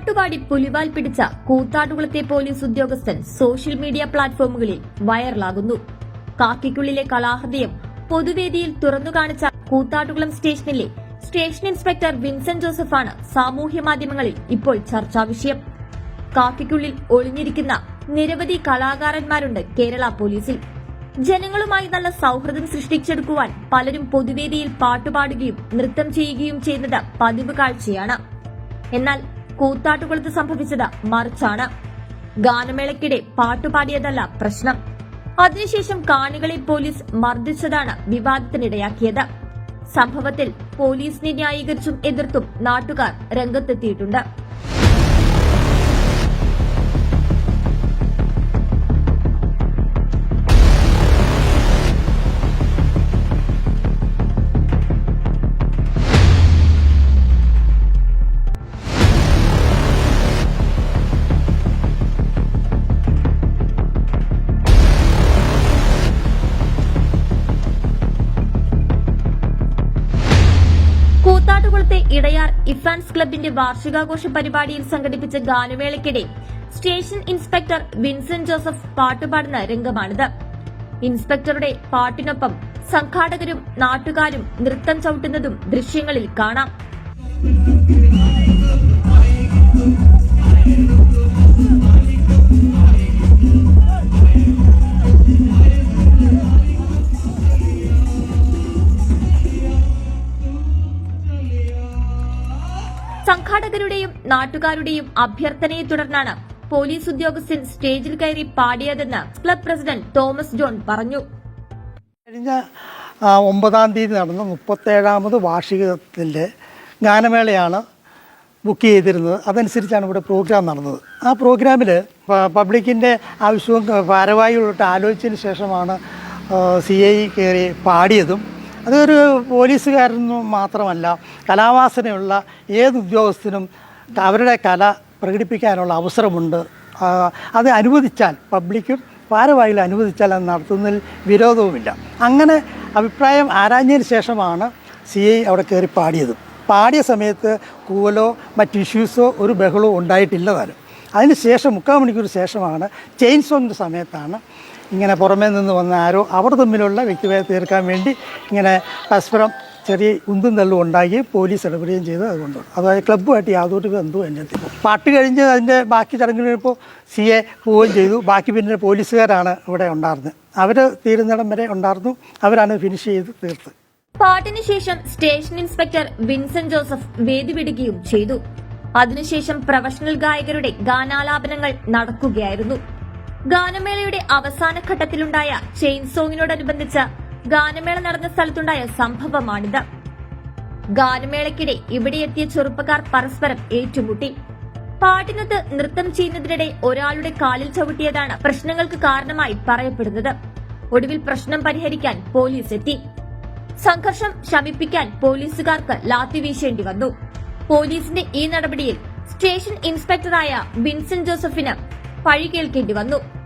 പാട്ടുപാടി പുലിവാൽ പിടിച്ച കൂത്താടുകുളത്തെ പോലീസ് ഉദ്യോഗസ്ഥൻ സോഷ്യൽ മീഡിയ പ്ലാറ്റ്ഫോമുകളിൽ വൈറലാകുന്നു. കാക്കിക്കുള്ളിലെ കലാഹൃദയം പൊതുവേദിയിൽ തുറന്നു കാണിച്ച കൂത്താടുകുളം സ്റ്റേഷനിലെ സ്റ്റേഷൻ ഇൻസ്പെക്ടർ വിൻസെന്റ് ജോസഫാണ് സാമൂഹ്യ മാധ്യമങ്ങളിൽ ഇപ്പോൾ ചർച്ചാ വിഷയം. കാക്കിക്കുള്ളിൽ ഒളിഞ്ഞിരിക്കുന്ന നിരവധി കലാകാരന്മാരുണ്ട് കേരള പോലീസിൽ. ജനങ്ങളുമായി നല്ല സൗഹൃദം സൃഷ്ടിച്ചെടുക്കുവാൻ പലരും പൊതുവേദിയിൽ പാട്ടുപാടുകയും നൃത്തം ചെയ്യുകയും ചെയ്യുന്നത് പതിവ് കാഴ്ചയാണ്. എന്നാൽ കൂത്താട്ടുകുളത്ത് സംഭവിച്ചത് മറിച്ചാണ്. ഗാനമേളയ്ക്കിടെ പാട്ടുപാടിയതല്ല പ്രശ്നം. അതിനുശേഷം കാണികളെ പോലീസ് മർദ്ദിച്ചതാണ് വിവാദത്തിനിടയാക്കിയത്. സംഭവത്തിൽ പോലീസിനെ ന്യായീകരിച്ചും എതിർത്തും നാട്ടുകാർ രംഗത്തെത്തിയിട്ടുണ്ട്. ഇടയാർ ഇഫാൻസ് ക്ലബിന്റെ വാർഷികാഘോഷ പരിപാടിയിൽ സംഘടിപ്പിച്ച ഗാനമേളയ്ക്കിടെ സ്റ്റേഷൻ ഇൻസ്പെക്ടർ വിൻസെന്റ് ജോസഫ് പാട്ടുപാടുന്ന രംഗമാണിത്. ഇൻസ്പെക്ടറുടെ പാട്ടിനൊപ്പം സംഘാടകരും നാട്ടുകാരും നൃത്തം ചവിട്ടുന്നതും ദൃശ്യങ്ങളിൽ കാണാം. സംഘാടകരുടെയും നാട്ടുകാരുടെയും അഭ്യർത്ഥനയെ തുടർന്നാണ് പോലീസ് ഉദ്യോഗസ്ഥൻ സ്റ്റേജിൽ കയറി പാടിയതെന്ന് ക്ലബ് പ്രസിഡന്റ് തോമസ് ജോൺ പറഞ്ഞു. കഴിഞ്ഞ ഒമ്പതാം തീയതി നടന്ന മുപ്പത്തേഴാമത് വാർഷികത്തിന്റെ ഗാനമേളയാണ് ബുക്ക് ചെയ്തിരുന്നത്. അതനുസരിച്ചാണ് ഇവിടെ പ്രോഗ്രാം നടന്നത്. ആ പ്രോഗ്രാമിൽ പബ്ലിക്കിന്റെ ആവശ്യവും ഭാരവാഹികളോട്ട് ആലോചിച്ചതിന് ശേഷമാണ് സി ഐ കയറി പാടിയതും. അതൊരു പോലീസുകാരനും മാത്രമല്ല കലാവാസനയുള്ള ഏത് ഉദ്യോഗസ്ഥനും അവരുടെ കല പ്രകടിപ്പിക്കാനുള്ള അവസരമുണ്ട്. അത് അനുവദിച്ചാൽ പബ്ലിക്കും ഭാരവാഹികൾ അനുവദിച്ചാൽ അത് നടത്തുന്നതിൽ വിരോധവുമില്ല. അങ്ങനെ അഭിപ്രായം ആരാഞ്ഞതിന് ശേഷമാണ് സി ഐ അവിടെ കയറി പാടിയത്. പാടിയ സമയത്ത് കൂവലോ മറ്റ് ഇഷ്യൂസോ ഒരു ബഹളവും ഉണ്ടായിട്ടില്ല താനും അതിന് ശേഷം മുക്കാൽ മണിക്കൂർ ശേഷമാണ് ചെയിൻ സോങ്ങിന്റെ സമയത്താണ് ഇങ്ങനെ പുറമേ നിന്ന് വന്ന ആരോ അവർ തമ്മിലുള്ള വ്യക്തിഭേദം തീർക്കാൻ വേണ്ടി ഇങ്ങനെ പരസ്പരം ചെറിയ ഉന്തും തള്ളും ഉണ്ടാക്കി പോലീസ് ഇടപെടുകയും ചെയ്ത് അതുകൊണ്ട്. അതായത് ക്ലബ്ബുമായിട്ട് യാതൊരു ബന്ധവും എന്നിട്ടില്ല പാട്ട് കഴിഞ്ഞ് അതിന്റെ ബാക്കി ചടങ്ങുകളിപ്പോൾ സി എ പോവുകയും ചെയ്തു. ബാക്കി പിന്നെ പോലീസുകാരാണ് ഇവിടെ ഉണ്ടായിരുന്നത്. അവർ തീരുന്നിടം വരെ ഉണ്ടായിരുന്നു. അവരാണ് ഫിനിഷ് ചെയ്ത് തീർത്ത് പാട്ടിന് ശേഷം സ്റ്റേഷൻ ഇൻസ്പെക്ടർ വിൻസെന്റ് ജോസഫ് വേദി വിടുകയും ചെയ്തു. അതിനുശേഷം പ്രൊഫഷണൽ ഗായകരുടെ ഗാനാലാപനങ്ങൾ നടക്കുകയായിരുന്നു. ഗാനമേളയുടെ അവസാന ഘട്ടത്തിലുണ്ടായ ചെയിൻ സോങ്ങിനോടനുബന്ധിച്ച് ഗാനമേള നടന്ന സ്ഥലത്തുണ്ടായ സംഭവമാണിത്. ഗാനമേളയ്ക്കിടെ ഇവിടെ എത്തിയ ചെറുപ്പക്കാർ പരസ്പരം ഏറ്റുമുട്ടി. പാട്ടിനത്ത് നൃത്തം ചെയ്യുന്നതിനിടെ ഒരാളുടെ കാലിൽ ചവിട്ടിയതാണ് പ്രശ്നങ്ങൾക്ക് കാരണമായി പറയപ്പെടുന്നത്. ഒടുവിൽ പ്രശ്നം പരിഹരിക്കാൻ പോലീസ് എത്തി. സംഘർഷം ശമിപ്പിക്കാൻ പോലീസുകാർക്ക് ലാത്തി വീശേണ്ടി വന്നു. പോലീസിന്റെ ഈ നടപടിയിൽ സ്റ്റേഷൻ ഇൻസ്പെക്ടറായ വിൻസെന്റ് ജോസഫിന് പഴി കേൾക്കേണ്ടി വന്നു.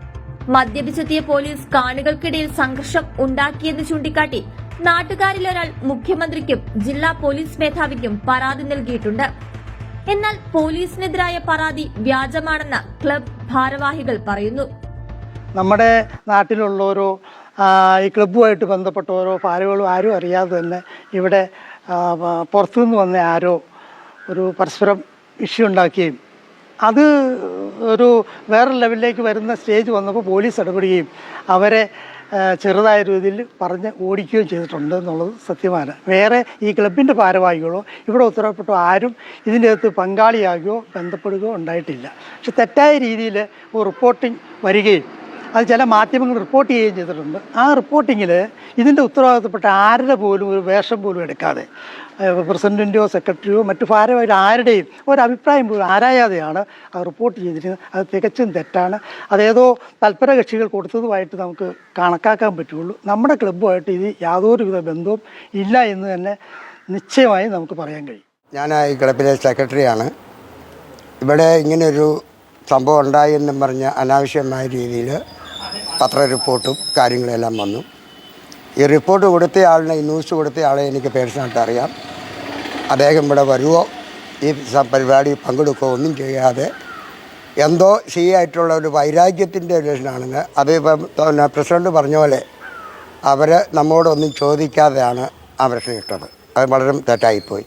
മദ്യപിച്ചെത്തിയ പോലീസ് കാണികൾക്കിടയിൽ സംഘർഷം ഉണ്ടാക്കിയെന്ന് ചൂണ്ടിക്കാട്ടി നാട്ടുകാരിലൊരാൾ മുഖ്യമന്ത്രിക്കും ജില്ലാ പോലീസ് മേധാവിക്കും പരാതി നൽകിയിട്ടുണ്ട്. എന്നാൽ പോലീസിനെതിരായ പരാതി വ്യാജമാണെന്ന് ക്ലബ് ഭാരവാഹികൾ പറയുന്നു. നമ്മുടെ നാട്ടിലുള്ളവരോ ഈ ക്ലബ്ബുമായിട്ട് ബന്ധപ്പെട്ട ഓരോ ആരും അറിയാതെ തന്നെ ഇവിടെ പുറത്തുനിന്ന് വന്ന ആരോ ഒരു പരസ്പരം ഇഷ്യൂ ഉണ്ടാക്കുകയും അത് ഒരു വേറെ ലെവലിലേക്ക് വരുന്ന സ്റ്റേജ് വന്നപ്പോൾ പോലീസ് ഇടപെടുകയും അവരെ ചെറുതായ രീതിയിൽ പറഞ്ഞ് ഓടിക്കുകയും ചെയ്തിട്ടുണ്ട് എന്നുള്ളത് സത്യമാണ്. വേറെ ഈ ക്ലബിന്റെ ഭാരവാഹികളോ ഇവിടെ ഉത്തരവപ്പെട്ടോ ആരും ഇതിന്റെ അകത്ത് പങ്കാളിയാകുകയോ ബന്ധപ്പെടുകയോ ഉണ്ടായിട്ടില്ല. പക്ഷെ തെറ്റായ രീതിയിൽ റിപ്പോർട്ടിംഗ് വരികയും അത് ചില മാധ്യമങ്ങൾ റിപ്പോർട്ട് ചെയ്യുകയും ചെയ്തിട്ടുണ്ട്. ആ റിപ്പോർട്ടിങ്ങിൽ ഇതിന്റെ ഉത്തരവാദിത്തപ്പെട്ട ആരുടെ പോലും ഒരു വേഷം പോലും എടുക്കാതെ പ്രസിഡന്റോ സെക്രട്ടറിയോ മറ്റു ഭാരവാഹികൾ ആരുടെയും ഒരഭിപ്രായം പോലും ആരായാതെയാണ് അത് റിപ്പോർട്ട് ചെയ്തിരിക്കുന്നത്. അത് തികച്ചും തെറ്റാണ്. അതേതോ തൽപര കക്ഷികൾ കൊടുത്തതുമായിട്ട് നമുക്ക് കണക്കാക്കാൻ പറ്റുള്ളൂ. നമ്മുടെ ക്ലബ്ബുമായിട്ട് ഇത് യാതൊരുവിധ ബന്ധവും ഇല്ല എന്ന് തന്നെ നിശ്ചയമായി നമുക്ക് പറയാൻ കഴിയും. ഞാൻ ഈ ക്ലബിലെ സെക്രട്ടറിയാണ് ഇവിടെ ഇങ്ങനെയൊരു സംഭവം ഉണ്ടായി എന്നും പറഞ്ഞ അനാവശ്യമായ രീതിയിൽ പത്ര റിപ്പോർട്ടും കാര്യങ്ങളെല്ലാം വന്നു. ഈ റിപ്പോർട്ട് കൊടുത്ത ആളിനെ ഈ ന്യൂസ് കൊടുത്ത ആളെ എനിക്ക് പേഴ്സണായിട്ട് അറിയാം. അദ്ദേഹം ഇവിടെ വരുമോ ഈ പരിപാടി പങ്കെടുക്കുകയോ ഒന്നും ചെയ്യാതെ എന്തോ സി ആയിട്ടുള്ള ഒരു വൈരാഗ്യത്തിന്റെ ലക്ഷണമാണെന്ന് അത് ഇപ്പം പ്രസിഡന്റ് പറഞ്ഞ പോലെ അവർ നമ്മോടൊന്നും ചോദിക്കാതെയാണ് ആ പ്രശ്നം ഇട്ടത്. അത് വളരെ തെറ്റായിപ്പോയി.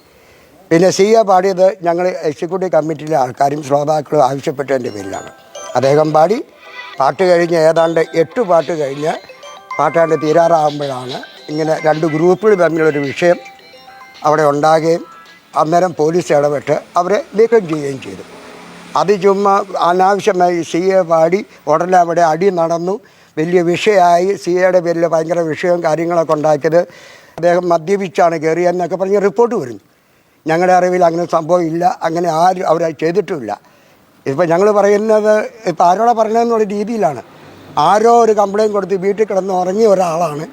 പിന്നെ സി എ പാടിയത് ഞങ്ങൾ എക്സിക്യൂട്ടീവ് കമ്മിറ്റിയിലെ ആൾക്കാരും ശ്രോതാക്കളും ആവശ്യപ്പെട്ടതിന്റെ പേരിലാണ്. അദ്ദേഹം പാടി പാട്ട് കഴിഞ്ഞ് ഏതാണ്ട് എട്ട് പാട്ട് കഴിഞ്ഞ് പാട്ടാണ്ട് തീരാറാകുമ്പോഴാണ് ഇങ്ങനെ രണ്ട് ഗ്രൂപ്പുകൾ തമ്മിലൊരു വിഷയം അവിടെ ഉണ്ടാകുകയും അന്നേരം പോലീസ് ഇടപെട്ട് അവരെ നീക്കം ചെയ്യുകയും ചെയ്തു. അത് ചുമ്മാ അനാവശ്യമായി സി എ പാടി ഉടനെ അവിടെ അടി നടന്നു. വലിയ വിഷയമായി സി എയുടെ പേരിൽ ഭയങ്കര വിഷയവും കാര്യങ്ങളൊക്കെ ഉണ്ടാക്കിയത് അദ്ദേഹം മദ്യപിച്ചാണ് കയറിയെന്നൊക്കെ പറഞ്ഞ് റിപ്പോർട്ട് വരുന്നു. ഞങ്ങളുടെ അറിവിൽ അങ്ങനെ സംഭവം ഇല്ല. അങ്ങനെ ആരും അവർ ചെയ്തിട്ടുമില്ല. ഇപ്പം ഞങ്ങൾ പറയുന്നത് ഇപ്പം ആരോടാ പറയണമെന്നുള്ള രീതിയിലാണ്. ആരോ ഒരു കംപ്ലയിന്റ് കൊടുത്ത് വീട്ടിൽ കിടന്ന് ഉറങ്ങിയ ഒരാളാണ്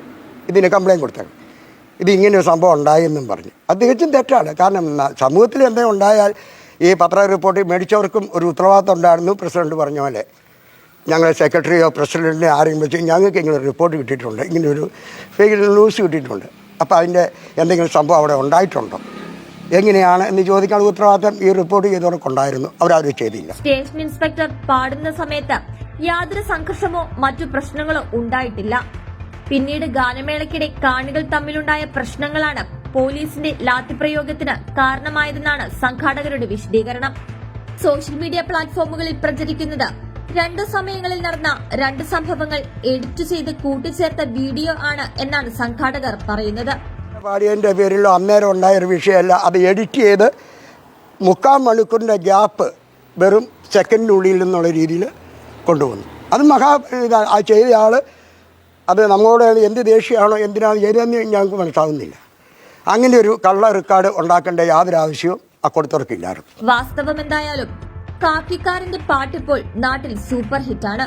ഇതിന് കംപ്ലയിന്റ് കൊടുത്തത്. ഇത് ഇങ്ങനെ ഒരു സംഭവം ഉണ്ടായെന്നും പറഞ്ഞു. അത് തികച്ചും തെറ്റാണ്. കാരണം സമൂഹത്തിൽ എന്തെങ്കിലും ഉണ്ടായാൽ ഈ പത്ര റിപ്പോർട്ട് മേടിച്ചവർക്കും ഒരു ഉത്തരവാദിത്വം ഉണ്ടായിരുന്നു പ്രസിഡന്റ് പറഞ്ഞ പോലെ. ഞങ്ങൾ സെക്രട്ടറിയോ പ്രസിഡന്റിനെ ആരെയും വെച്ച് ഞങ്ങൾക്ക് ഇങ്ങനെ ഒരു റിപ്പോർട്ട് കിട്ടിയിട്ടുണ്ട്. ഇങ്ങനെ ഒരു ഫേക്ക് ന്യൂസ് കിട്ടിയിട്ടുണ്ട്. അപ്പോൾ അതിന്റെ എന്തെങ്കിലും സംഭവം അവിടെ ഉണ്ടായിട്ടുണ്ടോ? എങ്ങനെയാണ് എന്ന് ചോദിക്കാനുള്ള ഉത്തരവാദിത്തം ഈ റിപ്പോർട്ട് ചെയ്തവർക്ക് അവരാരും ചെയ്തില്ല. സ്റ്റേഷൻ ഇൻസ്പെക്ടർ പാടുന്ന സമയത്ത് യാതൊരു സംഘർഷമോ മറ്റു പ്രശ്നങ്ങളോ ഉണ്ടായിട്ടില്ല. പിന്നീട് ഗാനമേളയ്ക്കിടെ കാണികൾ തമ്മിലുണ്ടായ പ്രശ്നങ്ങളാണ് പോലീസിന്റെ ലാത്തിപ്രയോഗത്തിന് കാരണമായതെന്നാണ് സംഘാടകരുടെ വിശദീകരണം. സോഷ്യൽ മീഡിയ പ്ലാറ്റ്ഫോമുകളിൽ പ്രചരിക്കുന്നത് രണ്ട് സമയങ്ങളിൽ നടന്ന രണ്ട് സംഭവങ്ങൾ എഡിറ്റ് ചെയ്ത് കൂട്ടിച്ചേർത്ത വീഡിയോ ആണ് എന്നാണ് സംഘാടകർ പറയുന്നത്. പാടിയതിന്റെ പേരിലോ അന്നേരം ഉണ്ടായൊരു വിഷയമല്ല. അത് എഡിറ്റ് ചെയ്ത് മുക്കാൽ മണിക്കൂറിന്റെ ഗ്യാപ്പ് വെറും സെക്കൻഡിനുള്ളിൽ എന്നുള്ള രീതിയിൽ കൊണ്ടുവന്നു. അത് മഹാ ആ ചെയ്ത ആൾ അത് നമ്മളോട് എന്ത് ദേഷ്യമാണോ എന്തിനാണ് ചെയ്തതെന്ന് ഞങ്ങൾക്ക് മനസ്സിലാവുന്നില്ല. അങ്ങനെ ഒരു കള്ള റെക്കോർഡ് ഉണ്ടാക്കേണ്ട യാതൊരു ആവശ്യവും അക്കൊടുത്തവർക്കില്ലായിരുന്നു വാസ്തവം എന്തായാലും കാക്കിക്കാരന്റെ പാട്ടിപ്പോൾ നാട്ടിൽ സൂപ്പർ ഹിറ്റാണ്